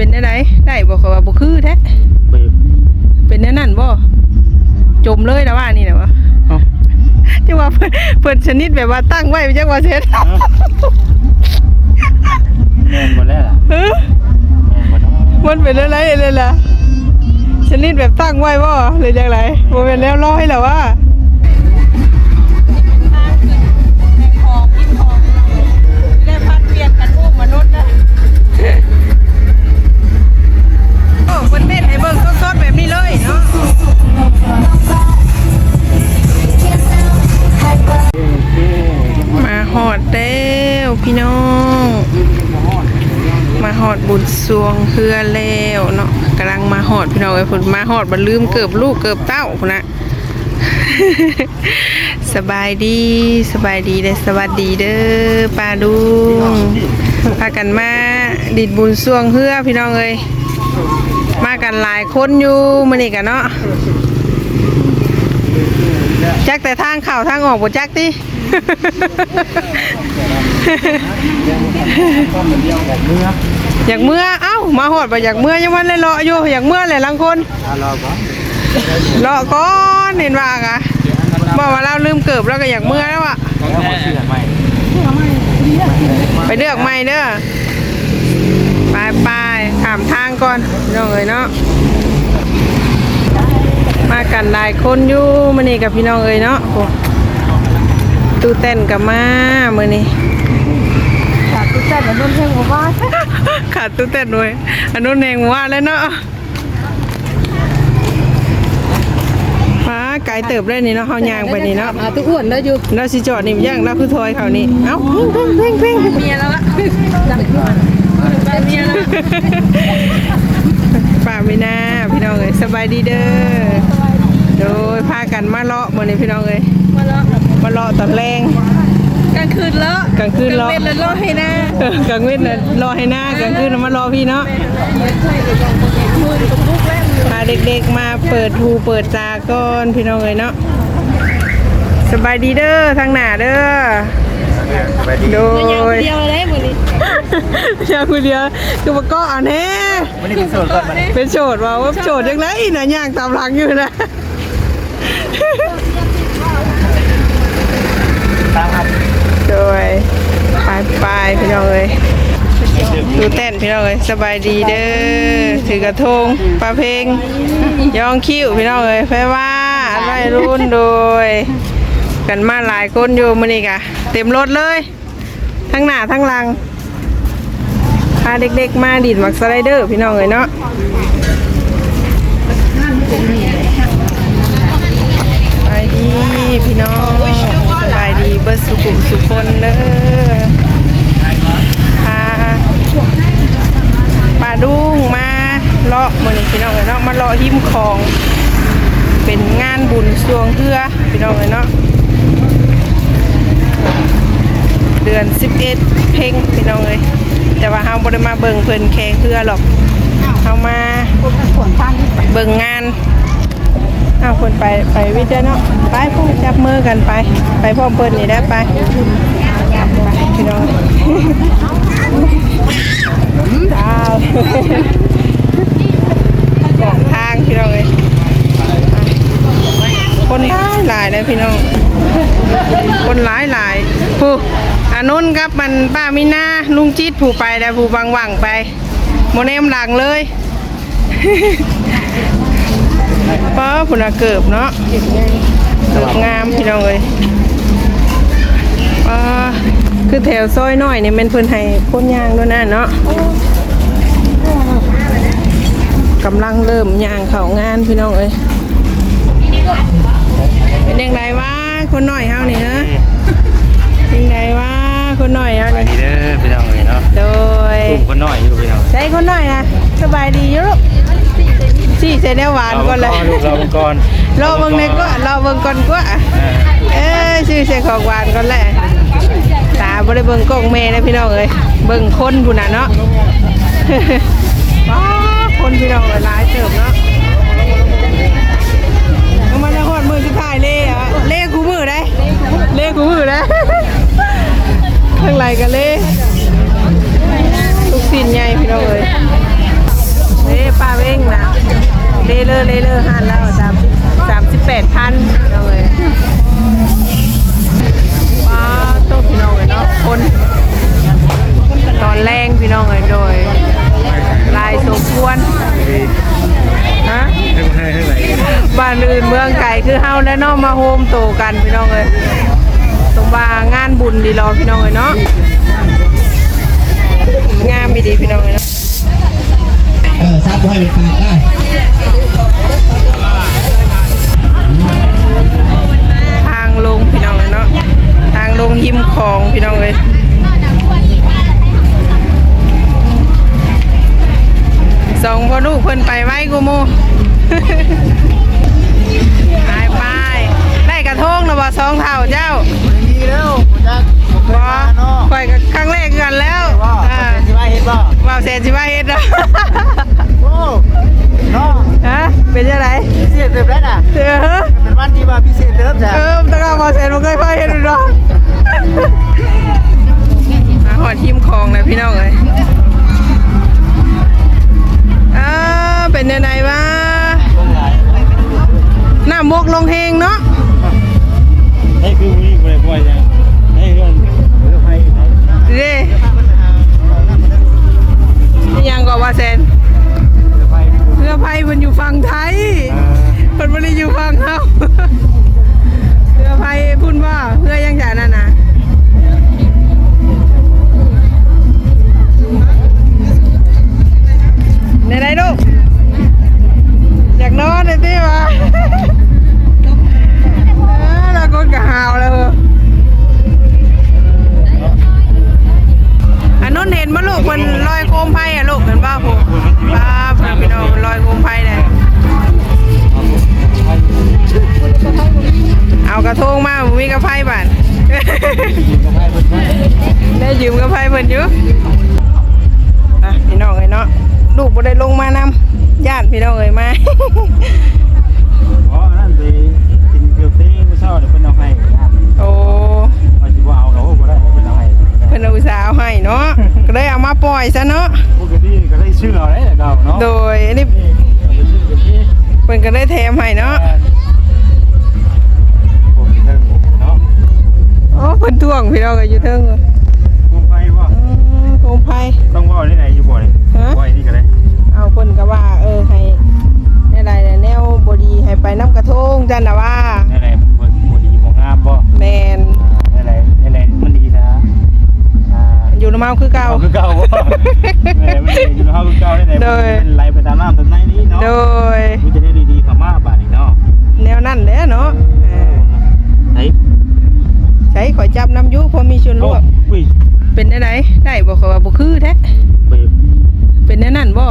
เป็นได้ไดได้บ่เขาว่าบ่คือแท้ไปเป็นแน่นั่นบ่จมเลยนะว่านี่นะวะเอ้าจังว่าเพิ่นเพิ่นชนิดแบบว่าตั้งไว้จังว่าเสร็จแม่นบ่แล้วล่ะเออแม่นบ่เนาะมันเป็นอะไรเลยล่ะชนิดแบบตั้งไว้บ่หรือจังไดบ่เป็นแล้วร้อยแล้วว่า มาหอดสวงเฮือแล้วเนาะกำลังมาหอดพี่น้องไอ้ฝนมาหอดบัลืมเกือบลูกเกือบเต้าพุ่นนะสบายดีสบายดีเลยสวัสดีเด้อป้าดุงพากันมาดิดบุญสวงเฮือพี่น้องเอ้ยมากันหลายคนอยู่มื้อนี้กันเนาะจักแต่ทางเข้าทางออกบ่จักติอ อยากเมื่อเอ้ามาหอดไปอยากเมื่อยังวันเลยเลาะอยู่อยากเมื่อเลยลังคนรอบ่เลาะก่อนเห็นว่ากะบอกว่าเราลืมเกิบแล้วก็อยากเมื่อแล้วอะแล้วบ่เลือใหม่ไปเลือกใหม่เด้อไปไปถามทางก่อนน้องเอ๋ยเนาะมากันหลายคนอยู่มื้อนี้กับพี่น้องเอ๋ยเนาะตู้เต้นกับมามื้อนี้ จากตุ๊กตาเดี๋ยวนุ่นเพ่งบอกว่าขาดตู้เต้นด้วยอันนู้นเองว่าแล้วเนาะฟ้าไกลเติบเลยนี่เนาะเฮายางไปนี่เนาะอ่าตุ๊กอ้วนแล้วอยู่เราสิจอดนี่ย่างเราคือทอยเขานี่เอ้าเพ่งเพ่งเพ่งเพ่งเมียแล้วอะจับอ้วนเมียแล้วป่าไม่น่าพี่น้องเอ้ยสบายดีเด้อโดยพากันมาเลาะมื้อนี้พี่น้องเอ้ยมาแล้วมาเลาะตอนแรงกลาง คืนแล้วกลางคืนเลาะเป็นแล้วรอให้หน้าเออกลางเว้นน่ะรอให้หน้ากลางคืนน่ะมารอพี่เนาะมือตรงลูกแว่นพาเด็กๆมาเปิดหูเปิดตาก่อนพี่น้องเอ้ยเนาะสบายดีเด้อทางหน้าเด้อไปดีโดยาวยเดียวเลยมือนี้อยากคุยเดียวคือมาเก็อันแน่วันนี้เป็นโสดก่อนมาเนี่ยเป็นโสดว่าว่าโสดยังไงนะย่างตามหลังอยู่นะตามครับโด ยไปไปพี่น้องเอ้ยดูเต้นพี่น้องเอ้ยสบายดีเด้อถือกระทงปลาเพลงยองคิ้วพี่น้องเอ้ยแฟว่าอะไรรุ่นโดย กันมาหลายคนอยู่มื้อนี้กะเต็มรถเลย ทั้งหน้าทั้งหลังพาเด็กๆมาดิดมักสไลเดอร์พี่น้องเอ้ยเนาะสบายดีพี่น้อง บิร์สุขุสุคนเด้อพาป่าดุ้งมาเลาะมือนี้พี่น้องเลยเนาะมาเลาะหิมคลอง เป็นงานบุญสวงเฮือพี่น้องเลยเนาะเดือน 11 เพ่งพี่น้องเลยแต่ว่าเฮาบ่ได้มาเบิ่งเพิ่นแค่เฮือหรอกเฮามาเบิ่งงาน เอาคนไปไปวิทย์เด้เนาะไปพูดจับมือกันไป ไปพร้อมเพิ่นนี่ได้ไปไปพี่น้องดาวบอกทางพี่น้องเลยคนหลายหลายเลยพี่น้อง คนหลายหลายผู้อานุนครับมันป้ามิน่าลุงจิตผู้ไปแล้วผู้บังหวังไปโมเนมหลังเลย ป้าผุนาเกิบเนาะเกิบงามพี่น้องเลยป้าคือแถวซอยน้อยนี่แมันเพิ่นให้คนย่างด้วยนะเนาะกำลังเริ่มย่างเข้างานพี่น้องเอ้ยเป็นยังไงวะคนน้อยเฮานี่เนาะเป็นยังไงวะคนน้อยเฮาไปนี่ดีเด้อพี่น้องเลยเนาะโดยกลุ่มคนน้อยอยู่พี่น้องใช้คนน้อยนะสบายดีอยู่ลูก สี่เสแนวหวานก่อนเลยลูกเรามังกรรอเบิ่งในก็รอเบิ่งก่อนกว่าเออเอ้ยชื่อเสยของหวานก่อนแหละตาบ่ได้เบิ่งกล้องแม่นะพี่น้องเอ้ยเบิ่งคนพุ่นน่ะเนาะว้าคนพี่น้องหลายเติบเนาะ มาโฮมโตกันพี่น้องเลยตรงว่างานบุญดีรอพี่น้องเลยเนาะงามไม่ดีพี่น้องเลยเนาะเออซับให้เป็นปากได้ทางลงพี่น้องเลยเนาะทางลงหิมของพี่น้องเลยสองพ่อลูกเพิ่นไปไว้กูโมไปไปได้กระ ทงแล้วบ่สองเท่าเจ้าดีแล้วผมจะผมเคยบ่มาเนาะข่อยก็ครั้งแรกกันแล้วว่าอ่าเป็นสิว่าเห็นบ่ว่าวแสนสิว่าเฮ็ดเนาะโอ้เนาะฮะเป็นจังไดพิเศษเติมแล้วน่ะเออเป็นวันที่ว่าพิเศษเติมจ้ะเออตะกร้าว่าวแสนบ่เคยพาเฮ็ดเนาะมาหอดทีมของเลยพี่น้องเอ้ยเออเป็นจังไดวะน้ำมกลงเฮงเนาะ ให้คือมือบ่ได้บ่อยจังให้เรื่องเรื่อง เห็นมาลูกมันลอยโคมไพ่อะลูกเห็นป่ะผมป้าพาพี่น้องมันลอยโคมไพ่เลยเอากระทงมาบ่มีกระไพ่บ้านได้ยืมกระไพ่เพิ่นอยู่อะพี่น้องเอ้ยเนาะลูกบ่ได้ลงมานำญาติพี่น้องเอ้ยมาอ๋อนั่นไปกินเกลือเต้มื้อเช้าเดี๋ยวเพิ่นเอาให้นะโอ้ เพิ่นเอาอุตส่าห์เอาให้เนาะ ก็เลยเอามาปล่อยซะเนาะ ปกติก็ได้ชื่อเอาได้ดาวเนาะโดยอันนี้นี่เอาไปชื่อกับพี่เพิ่นก็ได้แถมให้เนาะ ผมเทิงเนาะโอ้เพิ่นท่วงพี่น้องเอ้ยอยู่เทิงผมไปว่าอืมโคมไพ่ต้องว่าที่ไหนอยู่บ่นี่ฮะ บ่นี่ก็ได้เอาเพิ่นก็ว่า เออให้ได้ๆแนวบ่ดีให้ไปน้ำกระทงจันน่ะว่าไหนๆมันบ่บ่ดีบ่งามบ่แมนอ่าไหน อ่าอยู่น้ำเมาคือเก่า คือเก่าบ่ไหนๆมันดีอยู่เฮาคือเก่าได้ไหนๆโดยมันไหลไปตามน้ำตามในนี้เนาะโดยมันจะได้ดีๆเข้ามาบาดนี้เนาะแนวนั่นแหละเนาะเออไอ้ใช้ข่อยจับน้ำอยุพอมีชวนลวก อุ้ยเป็นได้ไหนได้บ่เขาว่าบ่คือแท้ไปเป็นแน่นั่นบ่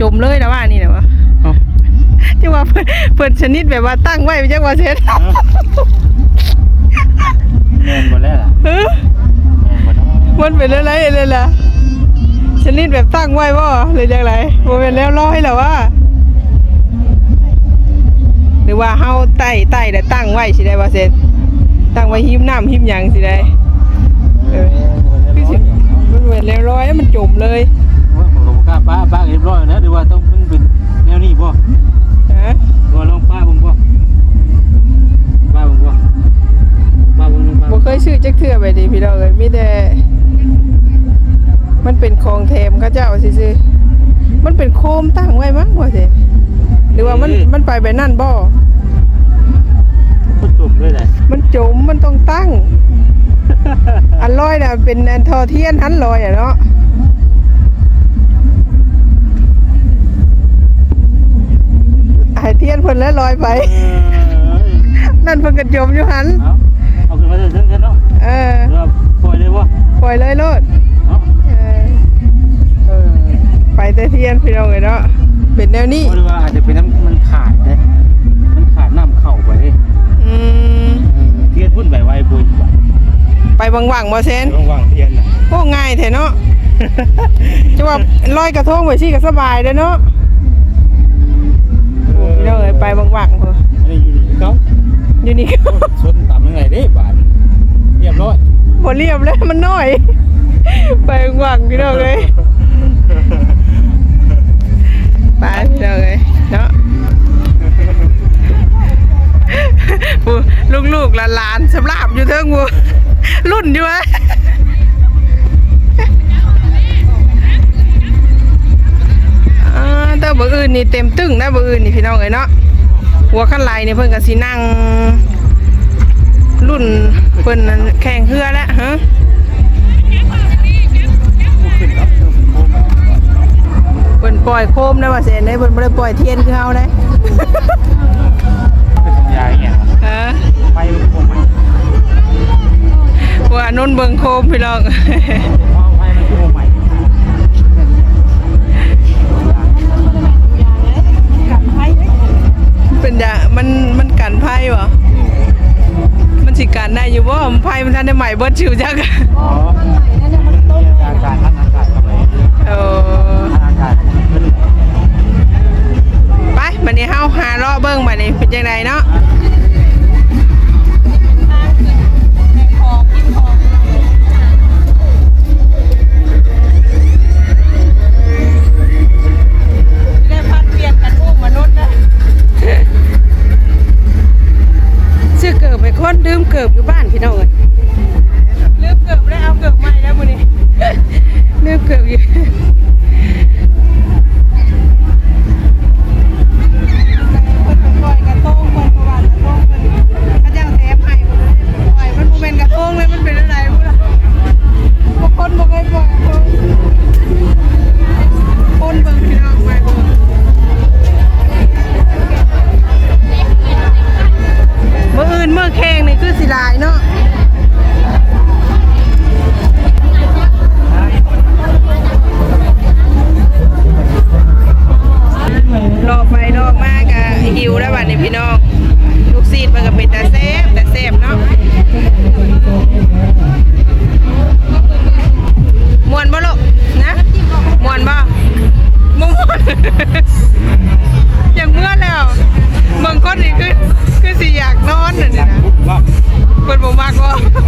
จมเลยนะว่านี่นะวะเอ้าที่ว่าเพิ่นเพิ่นชนิดแบบว่าตั้งไว้จังว่าเสร็จเอ้าแม่นบ่แล้วล่ะ เออแม่นบ่เนาะมันเป็นอะไรเลยล่ะชนิดแบบตั้งไว้บ่เลยจังไดบ่เป็นแล้วร้อยแล้วว่าหรือว่าเฮาไต่ไต่แล้วตั้งไว้สิได้บ่เสร็จตั้งไว้หิมน้ำหิมหยังสิได้เออบ่คือแล้วสิมันเหมือนแล้วร้อยแล้วมันจมเลยว่ามันก็บ่กล้าป้าป้าเรียบร้อยแล้วหรือว่าต้องมันเป็นแนวนี้บ่ฮะบ่ลองป้าเบิ่งบ่ป้าเบิ่งบ่ป้าเบิ่งลองป้าบ่เคยซื้อจักเทื่อไปดิพี่น้องเอ้ยมีแต่ มันเป็นของแถมเขาเจ้าซื่อๆมันเป็นโคมตั้งไว้มั้งบ่สิหรือว่ามันมันไปแบบนั่นบ่ก็จมด้วยแหละมันจมมันต้องตั้ง อันลอยน่ะเป็นอันทอเทียนหันลอยอะเนาะไอเทียนเพิ่นแล้วลอยไปเออนั่นเพิ่นก็จมอยู่หัน เอาเอาขึ้นมาเถิงๆเนาะ เออเดี๋ยวปล่อยเลยบ่ปล่อยเลยโลด แต่เทียนพี่น้องเลยเนาะเป็นแนวนี้หรือว่าอาจจะเป็นน้ำมันขาดเด้มันขาดน้ำเข้าไปเด้อืมเออเทียนพุ่นใบไว้ปุ้ยไปวังวังๆบ่เซนต้องวางเทียนน่ะโอ้ง่ายแท้เนาะจะว่าลอยกระทงไว้สิก็สบายเด้อเนาะโอ้พี่น้องเอ้ยไปวังวังๆพุ่นอันนี้อยู่นี่เขาอยู่นี่ชนต่ำยังไงเด้บาดเรียบร้อยบ่เรียบเลยมันน้อย ไปวังๆพี่น้องเอ้ย ปลาพี่นเลยเนาะลูกลูกหลานสำราบอยู่เทิงวัวรุ่นอยู่ไหมเต้าบ่อื่นนี่เต็มตึ้งนะบ่อื่นนี่พี่น้องเลยเนาะหัวขั้นไหลเนี่เพิ่นกับสีนั่งรุ่นเพิ่นแข่งเฮือแล้วฮะ นปล่อยโคมนะว่าเสนได้เพิ่นบ่ได้ปล่อยเทียนคือเฮาได้เป็นยายเงี้ยฮะไปพวกมันว่านุ่นเบิงโคมพี่น้องมองไปมันคือวงใหม่เป็นยามันมันกันไพ่บ่มันสิกันได้อยู่บ่มันไพ่มันทันได้ใหม่เบิดชิวจักอ๋ออาการท่านอากาศทำไมโอ้ท่านอ หาเลาะเบิ่งบัดนี้เป็นจังไดเนาะ บ่มักบ่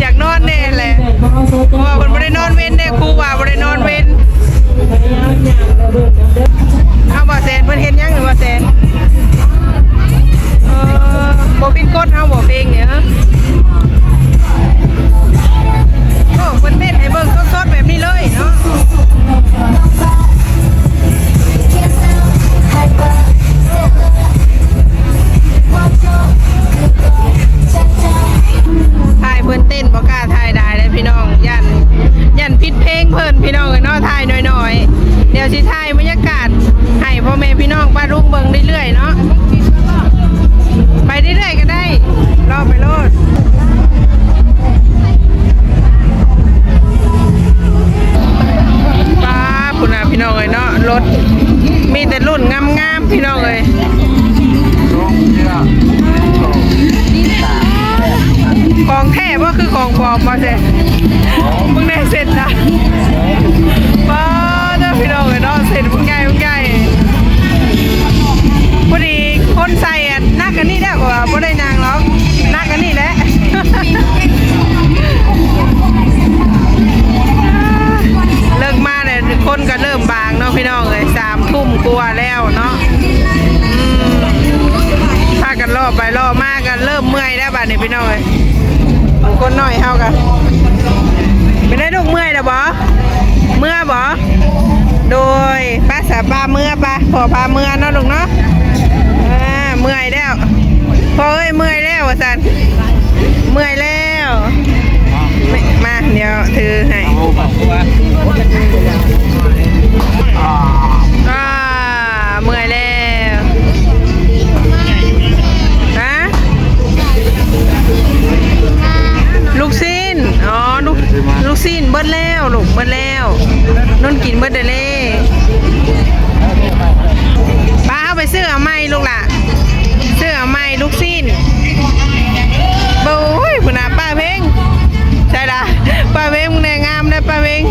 อยากนอนแน่แหละเพราะว่าเพิ่นบ่ได้นอนเว้นเด้ครูว่าบ่ได้นอนเว้นเอาบ่แซนเพิ่นเฮ็ดหยังหรือว่าแซนเออบ่เป็นกฎเฮาบ่เพลงเนี่ยฮะโอ้เพิ่นเต้นให้เบิ่งสดๆแบบนี้เลยเนาะ ดี๋ยวสิถ่ายบรรยากาศให้พ่อแม่พี่น้องป้าลุงเบิ่งเรื่อยๆเนาะไปเรื่อยๆก็ได้รอไปโลดป้าพุ่นน่ะพี่น้องเอ้ยเนาะรถมีแต่รุ่นงามๆพี่น้องเอ้ยของแท้ว่าคือของปลอมมาเจ้ นี้พี่น้องเอ้ยคนน้อยเฮากันเป็นได้ลูกเมื่อยแล้วบ่เมื่อบ่โดยป้าสาปาเมื่อปะพอพาเมื่อเนาะลูกเนาะอ่าเมื่อยแล้วพอเอ้ยเมื่อยแล้วว่าซั่นเมื่อยแล้วมมาเดี๋ยวถือให้เมื่อยแล้ว ลูกซินอ๋อ ลูก ลูกซินเบิดแล้วลูกเบิดแล้วนุ่นกินเบิดเดลยป้าเอาไปซื้อเอาไหมลูกล่ะซื้อเอาไหมลูกซินโอ้ยคุณอาป้าเพ่งใช่ละป้าเพ่งมึงแน่งามได้ป้าเพ่ง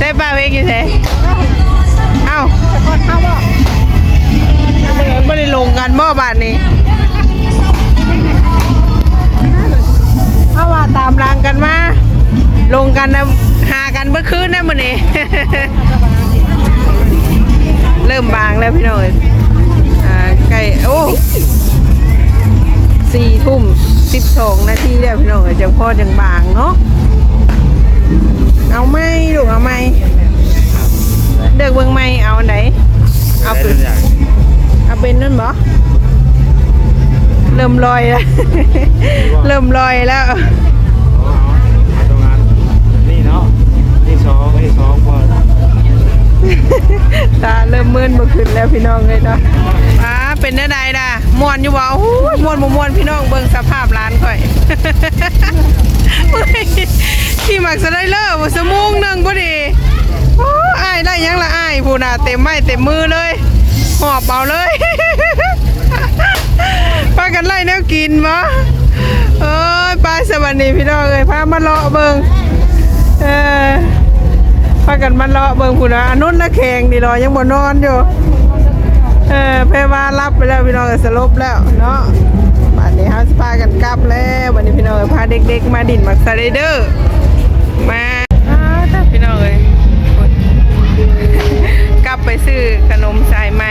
ได้ป้าเพ่งอยู่ไหนเอ้าไม่ได้ลงกันบ่บาทนี้าว่าตามรางกันมาลงกันนะหากันเมื่อคืนนะมื้อนี้ เริ่มบางแล้วพี่น้อยอ่าใกล้โอ้สี่ทุ่มสิบสองนาทีแล้วพี่น้องเอ้ยจังพ่อจังบางเนาะเอาไหมลูกเอาไหมเด็กเบิ่งไหมเอาไหนเอาเป็นเอาเป็นนั่นบ่ เริ่มลอยแล้ว เริ่มลอยแล้วเอาเอาตรงนั้นนี่เนาะนี่สองนี่สองพอตาเริ่มมึนบ่ขึ้นแล้วพี่น้องเลยเนาะอ่าเป็นได้ใดด่ะม่วนอยู่บ่โอ้ยม่วนบ่ม่วนพี่น้องเบิ่งสภาพร้านข่อยเฮ้ยที่มักจะได้เลิกบ่สมงหนึงบ่ดีโอ้อายได้ยังละอายผู้น่ะเต็มไม้เต็มมือเลย หอบเอาเลยพา กันไล่แนวกินบ่เอ้ยไปสวัสดีพี่น้องเอ้ยพามาเลาะเบิ่งเออพากันมาเลาะเบิ่งผู้นะอันนู้นละแข่งนี่รอยังบ่นอนอยู่เออเพว่ารับไปแล้วพี่น้องก็สลบแล้วเนาะบัดนี้เฮาสิพากันกลับแล้ววันนี้พี่น้องก็พาเด็กๆมาดินมักสไลเดอร์มาอ้าวตาพี่น้องเอ้ยโอ๊ยกลับไปซื้อขนมสายไหม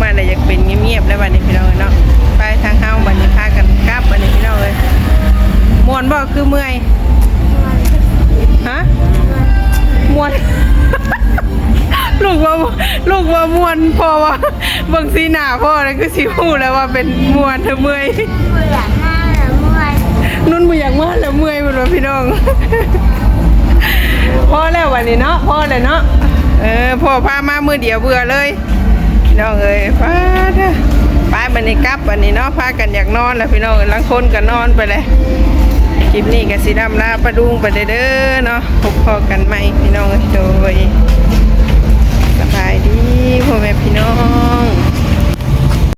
มาเลยอยากเป็นเงียบๆแล้ววันนี้พี่น้องเอ้ยเนาะไปทางเฮาบัดนี้พากันกลับวันนี้พี่น้องเอ้ยม่วนบ่คือเมื่อยฮะมวนลูกว่าลูกว่ามวนพอว่าเบิ่งสีหน้าพ่อเลยคือสิพูดแล้วว่าเป็นมวนเธอเมื่อยนุ่นบ่อยากมาแล้วเมื่อยหมดว่าพี่น้องพ่อแล้ววันนี้เนาะพ่อเลยเนาะเออพ่อพามามือเดียวเบื่อเลย พี่น้องเอ้ยฟ้าป้าบันนี้กลับอันนี้เนาะพากันอยากนอนแล้วพี่น้องลังคนกันนอนไปเลยคลิปนี้กับสีดำลาประดุงไปเด้อเนาะพบพอกันใหม่พี่น้องโดยสบายดีพ่อแม่พี่น้อง